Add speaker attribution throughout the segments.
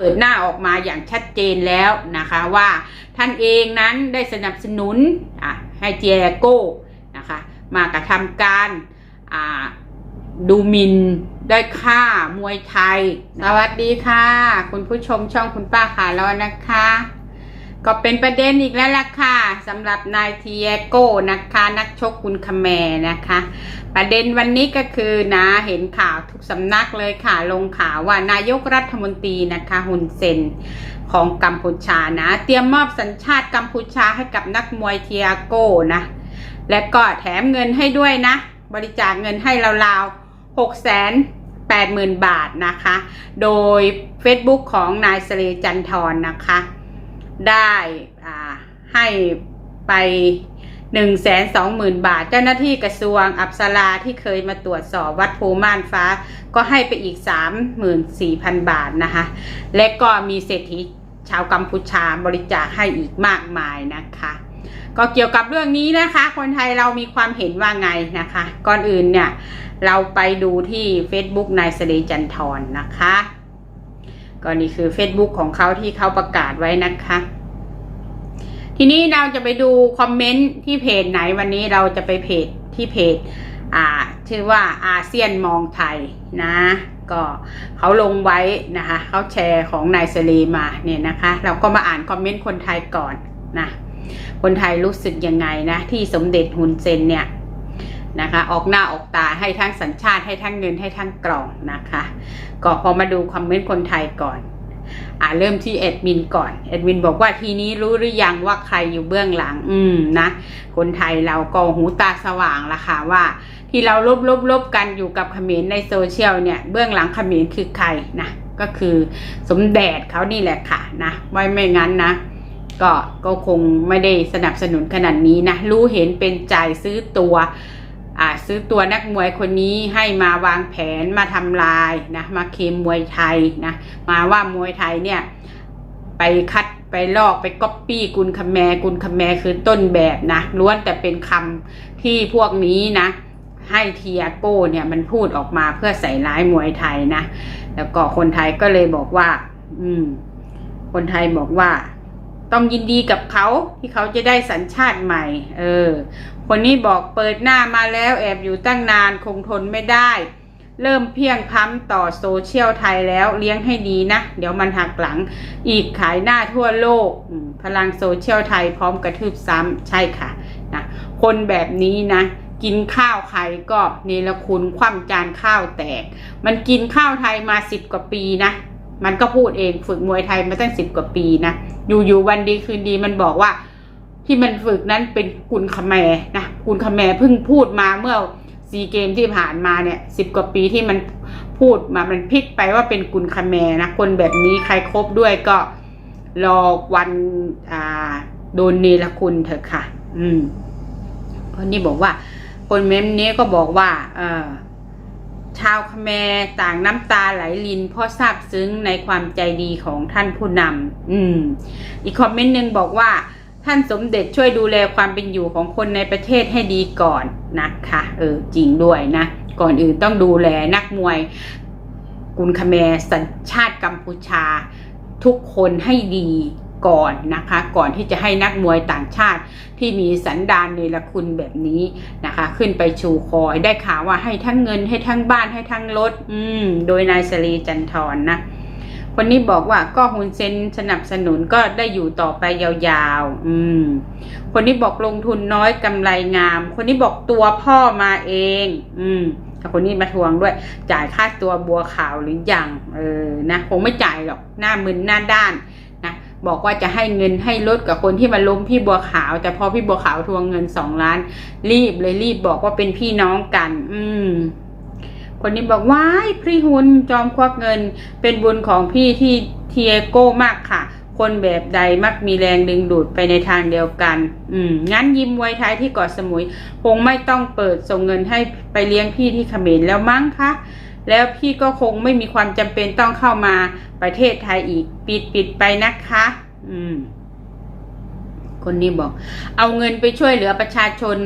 Speaker 1: เปิดหน้าออกมาอย่างชัดเจนแล้วนะคะว่าท่านเองนั้นได้สนับสนุนให้เจียโก้นะคะมากระทำการดูมินได้ค่ามวยไทย สวัสดีค่ะ คุณผู้ชมช่องคุณป้าขาแล้วนะคะ ก็เป็นประเด็นอีกแล้วล่ะค่ะสำหรับนายเทียโก้นะคะ นักชกกุนคาแมนะคะ ประเด็นวันนี้ก็คือนะเห็นข่าวทุกสำนักเลยค่ะ ลงข่าวว่านายกรัฐมนตรีนะคะฮุนเซนของกัมพูชานะ เตรียมมอบสัญชาติกัมพูชาให้กับนักมวยเทียโก้นะ และก็แถมเงินให้ด้วยนะ บริจาคเงินให้ราวๆหกแสนแปดหมื่นบาทนะคะ โดย Facebook ของนายสเลจันทรนะคะ ได้ให้ไป1นึ่งแสนสองหมื่นบาท เจ้าหน้าที่กระทรวงอับสราที่เคยมาตรวจสอบวัดภูม่านฟ้า ก็ให้ไปอีก 34,000 บาทนะคะ และก็มีเศรษฐีชาวกัมพูชาบริจาคให้อีกมากมายนะคะ ก็เกี่ยวกับเรื่องนี้นะคะ คนไทยเรามีความเห็นว่าไงนะคะ ก่อนอื่นเนี่ย เราไปดูที่ Facebook นายสเลจันทรนนะคะ ก็นี่คือ Facebook ของเขาที่เขาประกาศไว้นะคะ ทีนี้เราจะไปดูคอมเมนต์ที่เพจไหนวันนี้เราจะไปเพจที่เพจอ่าชื่อว่าอาเซียนมองไทยนะ ก็เขาลงไว้นะคะเขาแชร์ของนายเสรีมาเนี่ยนะคะ เราก็มาอ่านคอมเมนต์คนไทยก่อนนะคนไทยรู้สึกยังไงนะ ที่สมเด็จฮุนเซนเนี่ย นะคะ ออกหน้าออกตาให้ทั้งสัญชาติให้ทั้งเงินให้ทั้งกล่องนะคะ ก็พอมาดูคอมเมนต์คนไทยก่อน อ่าเริ่มที่เอดมินก่อนเอดมินบอกว่าทีนี้รู้หรือยังว่าใครอยู่เบื้องหลัง อืมนะ คนไทยเราก็หูตาสว่างละค่ะว่าที่เราลบลบลบกันอยู่กับเขมรในโซเชียลเนี่ย เบื้องหลังเขมรคือใครนะก็คือสมเด็จเขานี่แหละค่ะนะไม่ไม่งั้นนะ ก็ก็คงไม่ได้สนับสนุนขนาดนี้นะ รู้เห็นเป็นใจซื้อตัว อ่าซื้อตัวนักมวยคนนี้ให้มาวางแผนมาทำลายนะมาเคมมวยไทยนะมาว่ามวยไทยเนี่ยไปคัดไปลอกไปก๊อปปี้กุลคแมกุลคแมคือต้นแบบนะล้วนแต่เป็นคำที่พวกนี้นะ ให้เทียโก้เนี่ยมันพูดออกมาเพื่อใส่ร้ายมวยไทยนะ แล้วก็คนไทยก็เลยบอกว่า อืม คนไทยบอกว่าต้องยินดีกับเขาที่เขาจะได้สัญชาติใหม่ เออ คนนี้บอกเปิดหน้ามาแล้วแอบอยู่ตั้งนานคงทนไม่ได้ เริ่มเพียงพล้ำต่อโซเชียลไทยแล้วเลี้ยงให้ดีนะ เดี๋ยวมันหักหลัง อีกขายหน้าทั่วโลก พลังโซเชียลไทยพร้อมกระทืบซ้ำใช่ค่ะนะคนแบบนี้นะกินข้าวใครก็เนรคุณคว่ำจานข้าวแตก มันกินข้าวไทยมาสิบกว่าปีนะ มันก็พูดเองฝึกมวยไทยมาตั้งสิบกว่าปีนะ อยู่ๆวันดีคืนดีมันบอกว่า ที่มันฝึกนั้นเป็นกุลคแมนะกุลคแมเพิ่งพูดมาเมื่อซีเกมที่ผ่านมาเนี่ยสิบกว่าปีที่มันพูดมามันพลิกไปว่าเป็นกุลคแมนะคนแบบนี้ใครครบด้วยก็รอวันอ่าโดนเนรคุณเถอะค่ะ อืมคนนี้บอกว่า คนเมมนี้ก็บอกว่า เออชาวคแมต่างน้ำตาไหลลินเพราะซาบซึ้งในความใจดีของท่านผู้นำอืม อีกคอมเมนต์หนึ่งบอกว่า ท่านสมเด็จช่วยดูแลความเป็นอยู่ของคนในประเทศให้ดีก่อนนะคะเออจริงด้วยนะ ก่อนอื่นต้องดูแลนักมวยกุลคแมร์สัญชาติกัมพูชา ทุกคนให้ดีก่อนนะคะ ก่อนที่จะให้นักมวยต่างชาติที่มีสันดานเนรคุณแบบนี้นะคะ ขึ้นไปชูคอยได้ข่าวว่าให้ทั้งเงินให้ทั้งบ้านให้ทั้งรถอืม โดยนายสรีจันทรนะ คนนี้บอกว่าก็ฮุนเซนสนับสนุนก็ได้อยู่ต่อไปยาวๆ อืม คนนี้บอกลงทุนน้อยกำไรงาม คนนี้บอกตัวพ่อมาเอง อืมแต่คนนี้มาทวงด้วย จ่ายค่าตัวบัวขาวหรือยัง เออ นะ คงไม่จ่ายหรอก หน้ามึนหน้าด้านนะบอกว่าจะให้เงินให้ลดกับคนที่มาล้มพี่บัวขาว แต่พอพี่บัวขาวทวงเงินสองล้าน รีบเลยรีบบอกว่าเป็นพี่น้องกัน อืม คนนี้บอกว้ายพรีหุนจอมควักเงิน เป็นบุญของพี่ที่เทียโก้มากค่ะ คนแบบใดมักมีแรงดึงดูดไปในทางเดียวกัน อืมงั้นยิ้มมวยไทยที่เกาะสมุย คงไม่ต้องเปิดส่งเงินให้ไปเลี้ยงพี่ที่เขมรแล้วมั้งคะแล้วพี่ก็คงไม่มีความจำเป็นต้องเข้ามาประเทศไทยอีก ปิดปิดไปนะคะ อืม คนนี้บอก เอาเงินไปช่วยเหลือประชาชน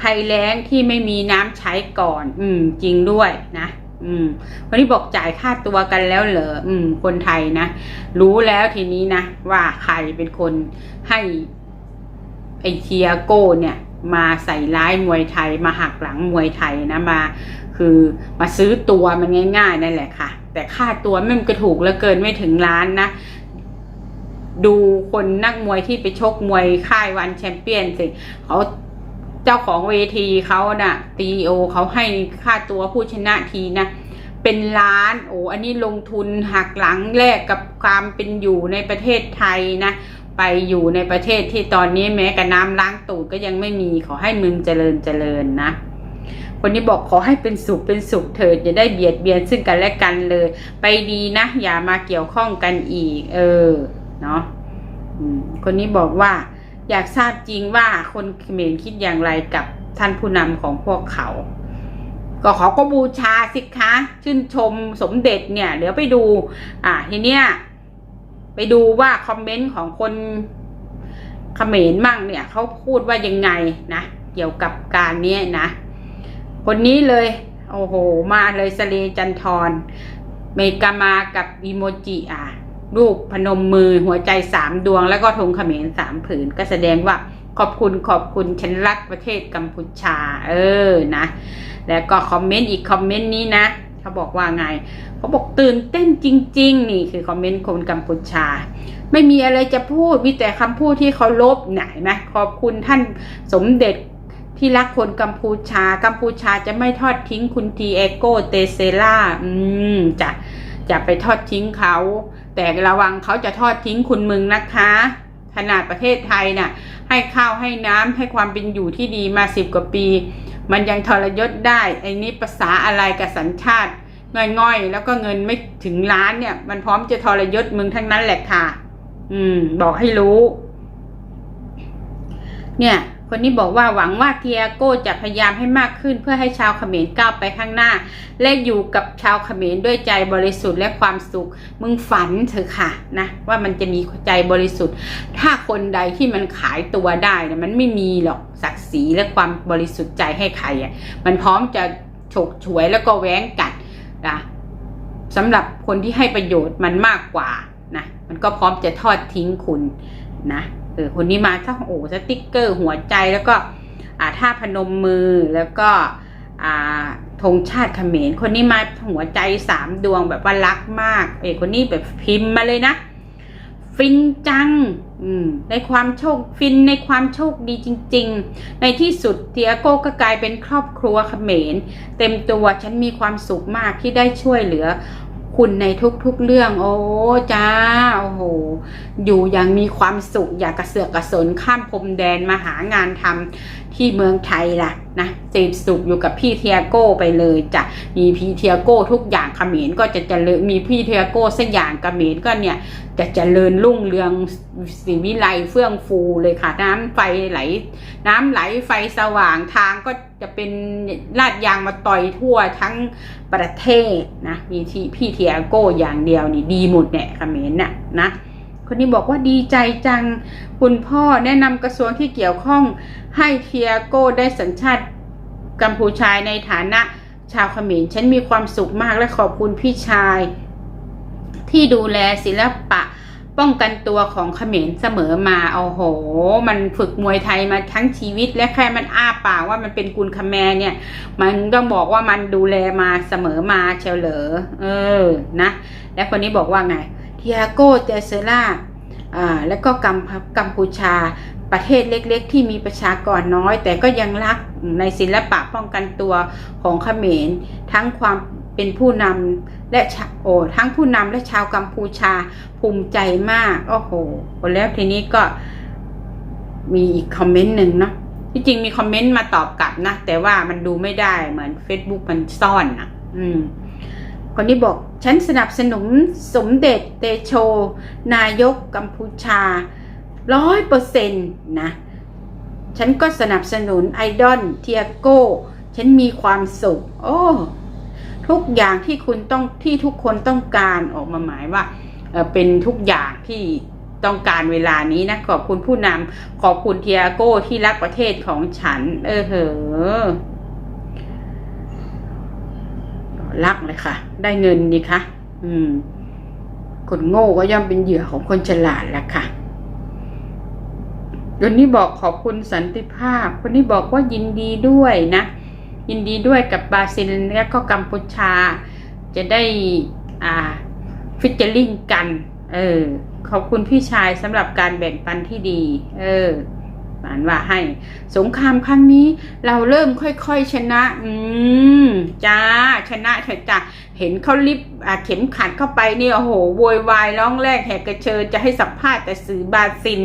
Speaker 1: ภัยแล้งที่ไม่มีน้ำใช้ก่อน อืม จริงด้วยนะ อืม คนนี้บอกจ่ายค่าตัวกันแล้วเหรออืม คนไทยนะ รู้แล้วทีนี้นะ ว่าใครเป็นคนให้ไอเทียโก้เนี่ย มาใส่ร้ายมวยไทย มาหักหลังมวยไทยนะมา คือมาซื้อตัวมันง่าย ๆ นั่นแหละค่ะ แต่ค่าตัวมันก็ถูกแล้วเกินไม่ถึงล้านนะ ดูคนนักมวยที่ไปชกมวยค่ายวันแชมเปี้ยนสิเขาเจ้าของเวทีเขาน่ะตีโอเขาให้ค่าตัวผู้ชนะทีนะเป็นล้านโอ้อันนี้ลงทุนหักหลังแลกกับความเป็นอยู่ในประเทศไทยนะไปอยู่ในประเทศที่ตอนนี้แม้กับน้ำล้างตูดก็ยังไม่มีขอให้มึงเจริญเจริญนะคนนี้บอกขอให้เป็นสุขเป็นสุขเถิดอย่าได้เบียดเบียนซึ่งกันและกันเลย ไปดีนะ อย่ามาเกี่ยวข้องกันอีก เออ เนาะคนนี้บอกว่าอยากทราบจริงว่าคนเขมรคิดอย่างไรกับท่านผู้นำของพวกเขา ก็เขาก็บูชาสิคะ ชื่นชมสมเด็จเนี่ย เดี๋ยวไปดู อ่าทีเนี้ยไปดูว่าคอมเมนต์ของคนเขมรมั่งเนี่ยเขาพูดว่ายังไงนะเกี่ยวกับการนี้นะ คนนี้เลย โอ้โห มาเลยสเลจันทรเมกามากับอีโมจิอะ รูปพนมมือหัวใจสามดวง แล้วก็ธงเขมรสามผืน ก็แสดงว่าขอบคุณขอบคุณฉันรักประเทศกัมพูชา เออนะ แล้วก็คอมเมนต์อีกคอมเมนต์นี้นะเขาบอกว่าไงเขาบอกตื่นเต้นจริง ๆ นี่คือคอมเมนต์คนกัมพูชา ไม่มีอะไรจะพูดมีแต่คำพูดที่เขาลบไหนนะขอบคุณท่านสมเด็จที่รักคนกัมพูชา กัมพูชาจะไม่ทอดทิ้งคุณทีเอโกเตเซล่า อืมจ้ะ จะไปทอดทิ้งเขา แต่ระวังเขาจะทอดทิ้งคุณมึงนะคะ ขนาดประเทศไทยน่ะ ให้ข้าวให้น้ำให้ความเป็นอยู่ที่ดีมาสิบกว่าปี มันยังทรยศได้ไอ้นี่ภาษาอะไรกับสัญชาติง่อยๆ แล้วก็เงินไม่ถึงล้านเนี่ย มันพร้อมจะทรยศมึงทั้งนั้นแหละค่ะ อืม บอกให้รู้ เนี่ย คนนี้บอกว่าหวังว่าเทียโก้จะพยายามให้มากขึ้น เพื่อให้ชาวเขมรก้าวไปข้างหน้า และอยู่กับชาวเขมรด้วยใจบริสุทธิ์และความสุข มึงฝันเถอะค่ะนะว่ามันจะมีใจบริสุทธิ์ ถ้าคนใดที่มันขายตัวได้เนี่ยมันไม่มีหรอกศักดิ์ศรีและความบริสุทธิ์ใจให้ใครอะมันพร้อมจะฉกฉวยแล้วก็แว้งกัดนะสำหรับคนที่ให้ประโยชน์มันมากกว่านะมันก็พร้อมจะทอดทิ้งคุณนะ ออคนนี้มาถ้าโอ้สติ๊กเกอร์หัวใจแล้วก็อ่าท่าพนมมือแล้วก็อ่าธงชาติเขมรคนนี้มาหัวใจสามดวงแบบว่ารักมาก เอ้ยคนนี้แบบพิมพ์มาเลยนะ ฟินจัง อืมในความโชคฟินในความโชคดีจริง ๆ ในที่สุดเทียโก้ก็กลายเป็นครอบครัวเขมรเต็มตัวฉันมีความสุขมากที่ได้ช่วยเหลือ คุณในทุกๆเรื่อง โอ้จ้าโอ้โหอยู่อย่างมีความสุข อยากกระเสือกกระสนข้ามพรมแดนมาหางานทำที่เมืองไทยล่ะนะเสพสุขอยู่กับพี่เทียโก้ไปเลยจ้ะมีพี่เทียโก้ทุกอย่างเขมรก็จะเจริญมีพี่เทียโก้สักอย่างเขมรก็เนี่ยจะเจริญรุ่งเรืองสีวิไลเฟื่องฟูเลยค่ะ น้ำไฟไหล น้ำไหลไฟสว่างทางก็จะเป็นลาดยางมาต่อยทั่วทั้งประเทศนะมีที่พี่เทียโก้อย่างเดียวนี่ดีหมดเนี่ยเขมรน่ะนะ คนนี้บอกว่าดีใจจัง คุณพ่อแนะนำกระทรวงที่เกี่ยวข้องให้เทียโก้ได้สัญชาติกัมพูชาในฐานะชาวเขมรฉันมีความสุขมากและขอบคุณพี่ชาย ที่ดูแลศิลปะป้องกันตัวของเขมรเสมอมาโอ้โห มันฝึกมวยไทยมาทั้งชีวิตและแค่มันอ้าปากว่ามันเป็นกุลคแมเนี่ย มันต้องบอกว่ามันดูแลมาเสมอมาเชียวเหรอเออนะ และคนนี้บอกว่าไง เทียโกเตเซล่าแล้วก็กัมกัมพูชาประเทศเล็กๆ ที่มีประชากรน้อย แต่ก็ยังรักในศิลปะป้องกันตัวของเขมร ทั้งความเป็นผู้นำและโอ้ทั้งผู้นำและชาวกัมพูชาภูมิใจมาก โอ้โห แล้วทีนี้ก็มีอีกคอมเมนต์หนึ่งเนาะที่จริงมีคอมเมนต์มาตอบกลับนะ แต่ว่ามันดูไม่ได้เหมือน Facebook มันซ่อนอะอืม คนนี้บอกฉันสนับสนุนสมเด็จเตโช นายกกัมพูชาร้อยเปอร์เซ็นต์นะ ฉันก็สนับสนุนไอดอลเทียโก้ ฉันมีความสุข โอ้ทุกอย่างที่คุณต้องที่ทุกคนต้องการออกมาหมายว่าเป็นทุกอย่างที่ต้องการเวลานี้นะ ขอบคุณผู้นำขอบคุณเทียโก้ที่รักประเทศของฉัน เออเหอะรักเลยค่ะ ได้เงินนี่คะอืม คนโง่ก็ย่อมเป็นเหยื่อของคนฉลาดแหละค่ะคนนี้บอกขอบคุณสันติภาพ คนนี้บอกว่ายินดีด้วยนะ ยินดีด้วยกับบราซิลและก็กัมพูชา จะได้อ่าฟิชเจอร์ลิงกัน เออ ขอบคุณพี่ชายสำหรับการแบ่งปันที่ดี เออ หมานว่าให้ สงครามครั้งนี้เราเริ่มค่อยๆชนะ อืมจ้าชนะเถอะจ้ะเห็นเขาลิฟต์อ่าเข็มขัดเข้าไปเนี่ยโอ้โหโวยวายร้องแรกแหกกระเชิญจะให้สัมภาษณ์แต่สื่อบาซิล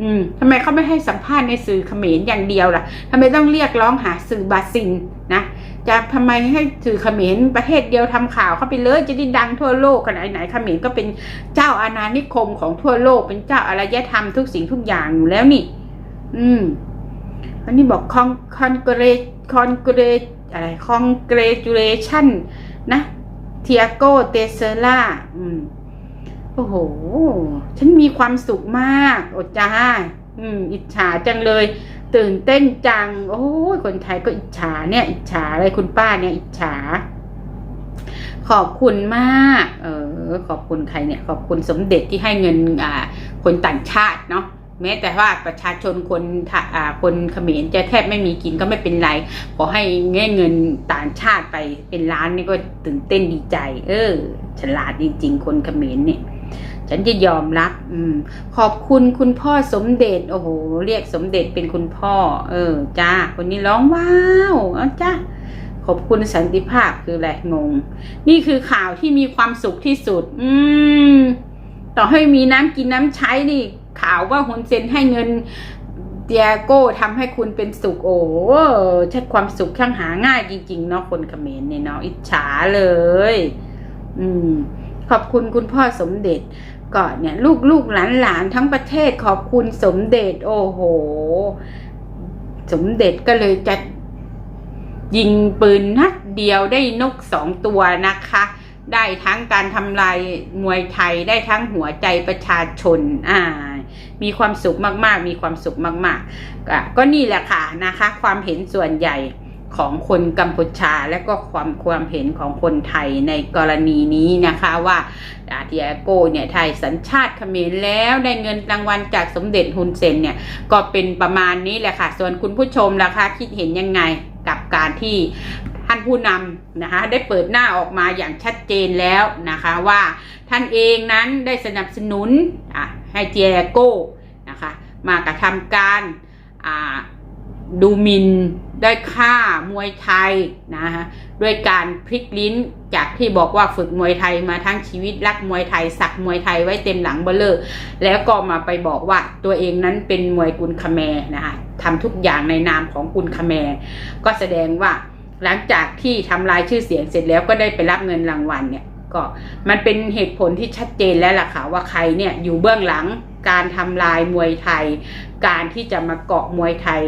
Speaker 1: อืมทำไมเขาไม่ให้สัมภาษณ์ในสื่อเขมรอย่างเดียวล่ะทำไมต้องเรียกร้องหาสื่อบาซิลนะจะทำไมให้สื่อเขมรประเทศเดียวทำข่าวเข้าไปเลยจะได้ดังทั่วโลกขนาดไหนเขมรก็เป็นเจ้าอาณานิคมของทั่วโลก เป็นเจ้าอารยธรรมทุกสิ่งทุกอย่างอยู่แล้วนี่ อืมอันนี้บอกคอนคอนเกรคอนเกรอะไรคอนเกรจูเลชันนะเทียโกเตเซล่าอืมโอ้โห ฉันมีความสุขมากโอจ้าอืม อิจฉาจังเลย ตื่นเต้นจัง โอ้ยคนไทยก็อิจฉาเนี่ย อิจฉาเลยคุณป้าเนี่ย อิจฉา ขอบคุณมาก เออ ขอบคุณใครเนี่ย ขอบคุณสมเด็จที่ให้เงินอ่า คนต่างชาติเนาะ แม้แต่ว่าประชาชนคนอาคนเขมรจะแทบไม่มีกินก็ไม่เป็นไร ขอให้เงี้ยเงินต่างชาติไปเป็นล้านนี่ก็ตื่นเต้นดีใจ เออ ฉลาดจริง ๆ คนเขมรเนี่ย ฉันจะยอมรับ อืม ขอบคุณคุณพ่อสมเด็จ โอ้โห เรียกสมเด็จเป็นคุณพ่อ เออ จ้า คนนี้ร้องว้าวเอาจ้าขอบคุณสันติภาพคืออะไรงง นี่คือข่าวที่มีความสุขที่สุด อืม ต่อให้มีน้ำกินน้ำใช้นี่าวว่าฮุนเซนให้เงินเตียโก้ทำให้คุณเป็นสุขโอ้โหใช่ความสุขช่างหาง่ายจริงๆเนาะคนเขมรเนี่ยเนาะอิจฉาเลย อืม ขอบคุณคุณพ่อสมเด็จก็เนี่ย ลูกลูกหลานหลานทั้งประเทศขอบคุณสมเด็จ โอ้โห สมเด็จก็เลยจะยิงปืนนัดเดียวได้นกสองตัวนะคะ ได้ทั้งการทำลายมวยไทยได้ทั้งหัวใจประชาชนอ่ามีความสุขมากๆ มีความสุขมากๆก็ก็นี่แหละค่ะนะคะ ความเห็นส่วนใหญ่ของคนกัมพูชาและก็ความความเห็นของคนไทยในกรณีนี้นะคะว่าอาเทียโกเนี่ยไทยสัญชาติเขมรแล้วได้เงินรางวัลจากสมเด็จฮุนเซนเนี่ยก็เป็นประมาณนี้แหละค่ะ ส่วนคุณผู้ชมล่ะคะคิดเห็นยังไงกับการที่านผู้นำนะคะได้เปิดหน้าออกมาอย่างชัดเจนแล้วนะคะว่าท่านเองนั้นได้สนับสนุนให้เทียโก้นะคะมากระทำการดูหมินได้ฆ่ามวยไทยนะคะด้วยการพลิกลิ้นจากที่บอกว่าฝึกมวยไทยมาทั้งชีวิตรักมวยไทย สักมวยไทยไว้เต็มหลังเบลเลอร์แล้วก็มาไปบอกว่าตัวเองนั้นเป็นมวยกุลคแมนะคะทำทุกอย่างในนามของกุลคแมก็แสดงว่า หลังจากที่ทำลายชื่อเสียงเสร็จแล้วก็ได้ไปรับเงินรางวัลเนี่ยก็มันเป็นเหตุผลที่ชัดเจนแล้วล่ะค่ะว่าใครเนี่ยอยู่เบื้องหลังการทำลายมวยไทย การที่จะมาเกาะมวยไทย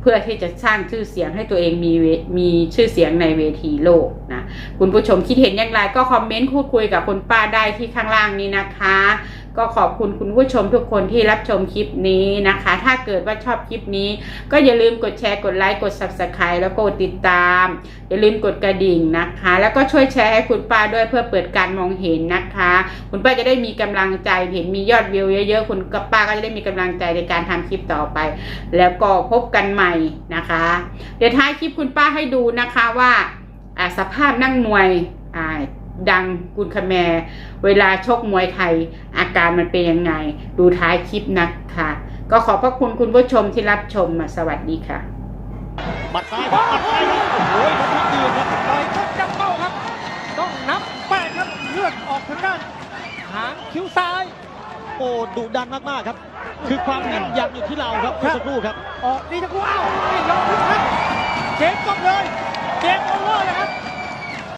Speaker 1: เพื่อที่จะสร้างชื่อเสียงให้ตัวเองมีเวมีชื่อเสียงในเวทีโลกนะคุณผู้ชมคิดเห็นอย่างไรก็คอมเมนต์พูดคุยกับคุณป้าได้ที่ข้างล่างนี้นะคะ ก็ขอบคุณคุณผู้ชมทุกคนที่รับชมคลิปนี้นะคะ ถ้าเกิดว่าชอบคลิปนี้ ก็อย่าลืมกดแชร์กดไลค์กด subscribe แล้วก็กดติดตาม อย่าลืมกดกระดิ่งนะคะ แล้วก็ช่วยแชร์ให้คุณป้าด้วยเพื่อเปิดการมองเห็นนะคะ คุณป้าจะได้มีกำลังใจเห็นมียอดวิวเยอะๆคุณกับป้าก็จะได้มีกำลังใจในการทำคลิปต่อไป แล้วก็พบกันใหม่นะคะ เดี๋ยวท้ายคลิปคุณป้าให้ดูนะคะว่าสภาพนั่งมวยดังกุลคแมร์เวลาชกมวยไทย การมันเป็นยังไง ดูท้ายคลิปนะคะ ก็ขอบพระคุณคุณผู้ชมที่รับชมมาสวัสดีค่ะ
Speaker 2: หมัดซ้ายครับหมัดซ้ายครับโอ้โหทำท่ายืนครับ
Speaker 3: ต่อยก็จับเป้าครับ ต้องนับแปดครับเลือดออกทางด้านหางคิ้วซ้าย
Speaker 2: โอ้ดุดันมากๆครับ คือความแม่นยำอยู่ที่เราครับ
Speaker 3: ครั
Speaker 2: เมื่อบสักครู่ครับ
Speaker 3: ออกดีทั้งคู่อ้าวไม่ยอมพึ่งครับเกมจบเลยเกมโอเวอร์เลยครับ